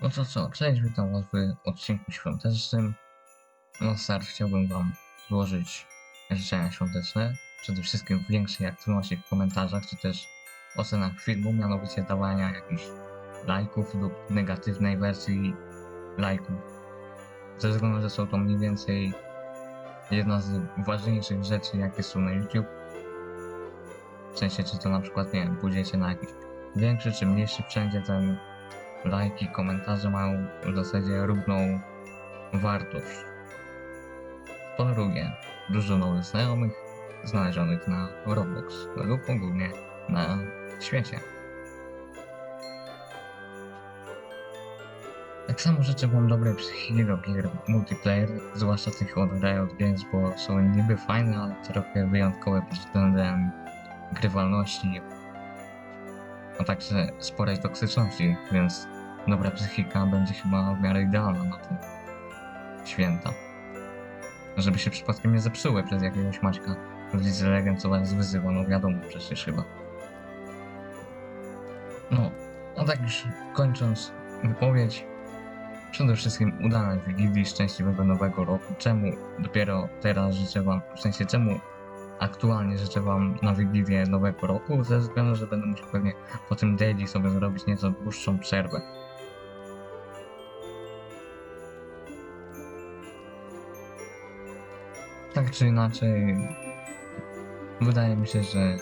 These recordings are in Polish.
No to co, cześć, witam was w odcinku świątecznym. Na start chciałbym wam złożyć życzenia świąteczne. Przede wszystkim większej aktywności w komentarzach, czy też ocenach filmu, mianowicie dawania jakichś lajków lub negatywnej wersji lajków. Ze względu, że są to mniej więcej jedna z ważniejszych rzeczy, jakie są na YouTube. W sensie, czy to na przykład, nie wiem, pójdziecie na jakiś większy czy mniejszy wszędzie ten lajki, komentarze mają w zasadzie równą wartość. Po drugie, dużo nowych znajomych znalezionych na Roblox lub ogólnie na świecie. Tak samo życzę wam dobrej psychiki do gier multiplayer, zwłaszcza tych od Riot Games, bo są niby fajne, ale trochę wyjątkowe pod względem grywalności, a także sporej toksyczności, więc dobra psychika będzie chyba w miarę idealna na te święta. Żeby się przypadkiem nie zepsuły przez jakiegoś Maćka w Lidze Legend, co was wyzywa, no wiadomo przecież chyba. No, a tak już kończąc wypowiedź, przede wszystkim udanej Wigilii, szczęśliwego nowego roku. Czemu dopiero teraz życzę wam, w sensie czemu aktualnie życzę wam na Wigilię nowego roku, ze względu, że będę musiał pewnie po tym daily sobie zrobić nieco dłuższą przerwę. Tak czy inaczej, wydaje mi się, że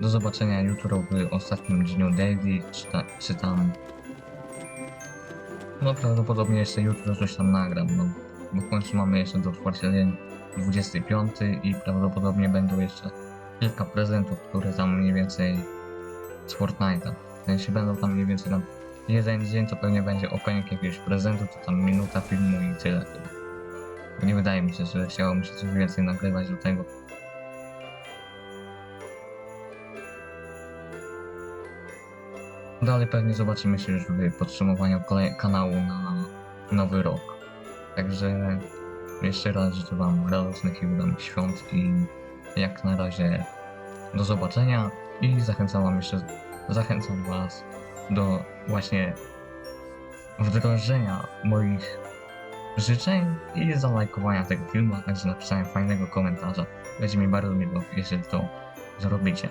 do zobaczenia jutro w ostatnim dniu daily, czy, ta, czy tam... No prawdopodobnie jeszcze jutro coś tam nagram, no. Bo w końcu mamy jeszcze do otwarcia dzień 25 i prawdopodobnie będą jeszcze kilka prezentów, które tam mniej więcej z Fortnite'a. W sensie będą tam mniej więcej tam jeden dzień, to pewnie będzie opening jakiegoś prezentu, to tam minuta filmu i tyle Nie wydaje mi się, że chciało mi się coś więcej nagrywać do tego. Dalej pewnie zobaczymy się już w podsumowaniu kanału na nowy rok. Także jeszcze raz życzę Wam radosnych i udanych świąt i jak na razie do zobaczenia i zachęcam Wam jeszcze, zachęcam Was do właśnie wdrożenia moich życzeń i zalajkowania tego filmu, a także napisania fajnego komentarza. Będzie mi bardzo miło, jeżeli to zrobicie.